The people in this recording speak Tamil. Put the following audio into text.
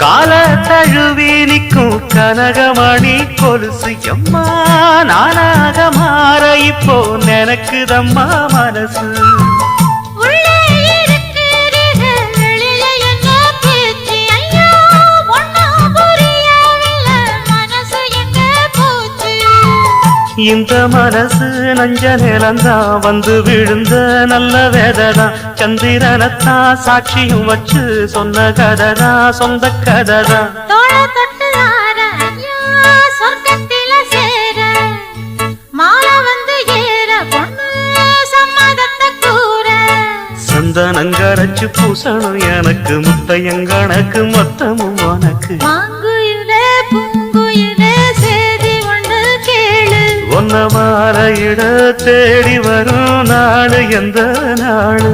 கால தழுவி நிற்கும் கனகமணி கொலுசு எம்மா நானாக மாற இப்போ நினைக்குதம்மா மனசு. இந்த மனசு நஞ்ச நிலந்தான் வந்து விழுந்த நல்ல வேததான் சந்திரனத்தான் சாட்சியும் வச்சு சொன்ன கதைதான் சொந்த கூற. சந்தனங்கரைச்சு பூசணும் எனக்கு முத்தையங்கணக்கு மொத்தமும் உனக்கு. ஒன்ன மாற இட தேடி வரும் நாடு எந்த நாடு